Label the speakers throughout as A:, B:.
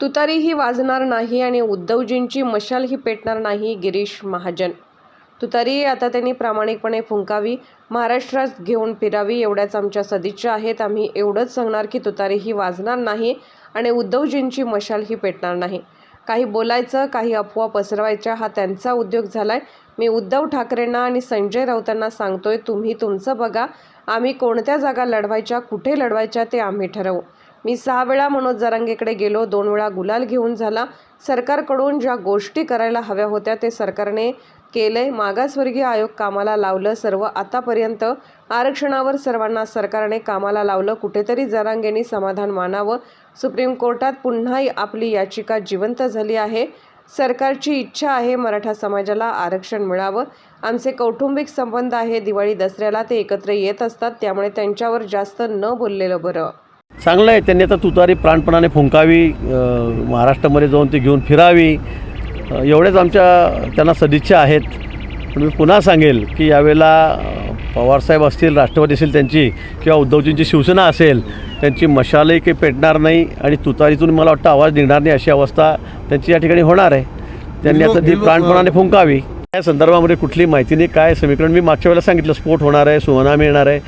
A: तुतारीही वाजणार नाही आणि उद्धवजींची मशालही पेटणार नाही गिरीश महाजन. तुतारी आता त्यांनी प्रामाणिकपणे फुंकावी महाराष्ट्रात घेऊन फिरावी एवढ्याच आमच्या सदिच्छा आहेत. आम्ही एवढंच सांगणार की तुतारीही वाजणार नाही आणि उद्धवजींची मशालही पेटणार नाही. काही बोलायचं काही अफवा पसरवायच्या हा त्यांचा उद्योग झाला आहे मी उद्धव ठाकरेंना आणि संजय राऊतांना सांगतोय तुम्ही तुमचं बघा. आम्ही कोणत्या जागा लढवायच्या कुठे लढवायच्या ते आम्ही ठरवू. मी सहा वेळा मनोज जरांगेकडे गेलो दोन वेळा गुलाल घेऊन झाला. सरकारकडून ज्या गोष्टी करायला हव्या होत्या ते सरकारने केलंय. मागासवर्गीय आयोग कामाला लावलं सर्व आतापर्यंत आरक्षणावर सर्वांना सरकारने कामाला लावलं. कुठेतरी जरांगेनी समाधान मानावं. सुप्रीम कोर्टात पुन्हा आपली याचिका जिवंत झाली आहे. सरकारची इच्छा आहे मराठा समाजाला आरक्षण मिळावं. आमचे कौटुंबिक संबंध आहे दिवाळी दसऱ्याला ते एकत्र येत असतात त्यामुळे त्यांच्यावर जास्त न बोललेलं बरं.
B: चांगलं आहे. त्यांनी आता तुतारी प्राणपणाने फुंकावी महाराष्ट्रामध्ये जाऊन ती घेऊन फिरावी. एवढेच आमच्या त्यांना सदिच्छा आहेत. पण मी पुन्हा सांगेल की यावेळेला पवारसाहेब असतील राष्ट्रवादी असेल त्यांची किंवा उद्धवजींची शिवसेना असेल त्यांची मशालही काही पेटणार नाही आणि तुतारीतून मला वाटतं आवाज निघणार नाही अशी अवस्था त्यांची या ठिकाणी होणार आहे. त्यांनी आता ती प्राणपणाने फुंकावी. या संदर्भामध्ये कुठली माहिती नाही. काय समीकरण? मी मागच्या वेळेला सांगितलं स्फोट होणार आहे सुनामी येणार आहे.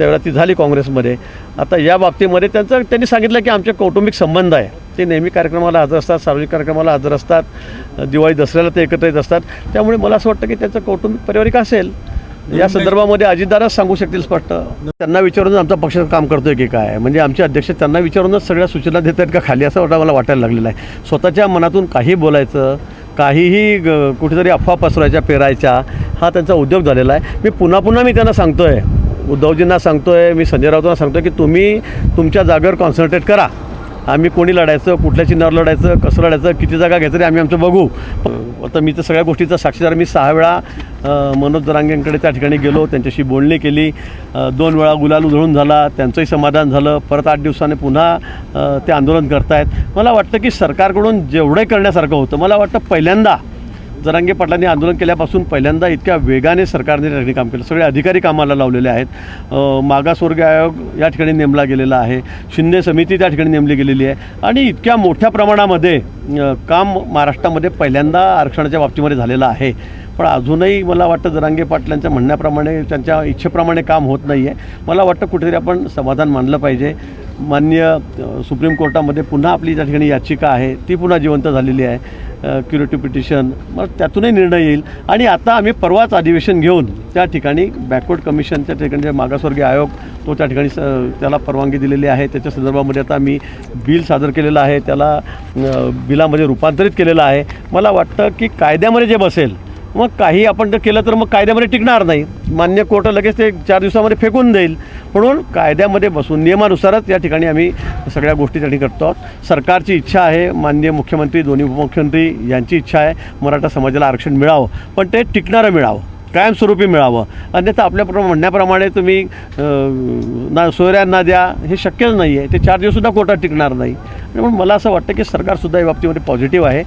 B: त्यावेळेला ती झाली काँग्रेसमध्ये. आता या बाबतीमध्ये त्यांचं त्यांनी सांगितलं की आमचे कौटुंबिक संबंध आहे. ते नेहमी कार्यक्रमाला हजर असतात सार्वजनिक कार्यक्रमाला हजर असतात दिवाळी दसऱ्याला ते एकत्र येत असतात. त्यामुळे मला असं वाटतं की त्यांचं कौटुंबिक पारिवारिक असेल. या संदर्भामध्ये अजितदारच सांगू शकतील स्पष्ट. त्यांना विचारूनच आमचा पक्ष काम करतोय की काय? म्हणजे आमचे अध्यक्ष त्यांना विचारूनच सगळ्या सूचना देत आहेत का खाली? असं वाटतं मला वाटायला लागलेलं आहे. स्वतःच्या मनातून काही बोलायचं काहीही कुठेतरी अफवा पसरायच्या पेरायच्या हा त्यांचा उद्योग झालेला आहे. मी पुन्हा पुन्हा मी त्यांना सांगतोय. उद्धवजींना सांगतोय मी संजय राऊतांना सांगतोय की तुम्ही तुमच्या जागेवर कॉन्सन्ट्रेट करा. आम्ही कोणी लढायचं कुठल्या चिन्हावर लढायचं कसं लढायचं किती जागा घ्यायचं ते आम्ही आमचं बघू. आता मी तर सगळ्या गोष्टीचा साक्षीदार मी सहा वेळा मनोज जरांगेंकडे त्या ठिकाणी गेलो त्यांच्याशी बोलणी केली. दोन वेळा गुलाल उधळून झाला त्यांचंही समाधान झालं. परत आठ दिवसाने पुन्हा ते आंदोलन करतायत. मला वाटतं की सरकारकडून जेवढं करण्यासारखं होतं मला वाटतं पहिल्यांदा जरांगे पाटलांनी आंदोलन केल्यापासून पहिल्यांदा इतक्या वेगाने सरकारने त्या ठिकाणी काम केलं. सगळे अधिकारी कामाला लावलेले आहेत. मागासवर्ग मागासवर्गीय आयोग या ठिकाणी नेमला गेलेला आहे. शिंदे समिती त्या ठिकाणी नेमली गेलेली आहे. आणि इतक्या मोठ्या प्रमाणामध्ये काम महाराष्ट्रामध्ये पहिल्यांदा आरक्षणाच्या बाबतीमध्ये झालेलं आहे. पण अजूनही मला वाटतं जरांगे पाटलांच्या म्हणण्याप्रमाणे त्यांच्या इच्छेप्रमाणे काम होत नाही आहे मला वाटतं कुठेतरी आपण समाधान मानलं पाहिजे. मान्य सुप्रीम कोर्टामध्ये पुन्हा आपली ज्या ठिकाणी याचिका आहे ती पुन्हा जिवंत झालेली आहे. क्युरेटिव्ह पिटिशन मग त्यातूनही निर्णय येईल. आणि आता आम्ही परवाच अधिवेशन घेऊन त्या ठिकाणी बॅकवर्ड कमिशन त्या ठिकाणी जे मागासवर्गीय आयोग तो त्या ठिकाणी स त्याला परवानगी दिलेली आहे. त्याच्या संदर्भामध्ये आता आम्ही बिल सादर केलेलं आहे. त्याला बिलामध्ये रूपांतरित केलेलं आहे. मला वाटतं की कायद्यामध्ये जे बसेल मग काही आपण जर केलं तर मग कायद्यामध्ये टिकणार नाही. मान्य कोर्ट लगेच ते चार दिवसामध्ये फेकून देईल. म्हणून कायद्यामध्ये बसून नियमानुसारच या ठिकाणी आम्ही सगळ्या गोष्टी त्या ठिकाणी करतो आहोत. सरकारची इच्छा आहे मान्य मुख्यमंत्री दोन्ही उपमुख्यमंत्री यांची इच्छा आहे मराठा समाजाला आरक्षण मिळावं. पण ते टिकणारं मिळावं कायमस्वरूपी मिळावं. अन्यथा आपल्या प्र- म्हणण्याप्रमाणे तुम्ही ना सोयऱ्यांना द्या हे शक्यच नाही आहे ते चार दिवससुद्धा कोर्टात टिकणार नाही. म्हणून मला असं वाटतं की सरकारसुद्धा या बाबतीमध्ये पॉझिटिव्ह आहे.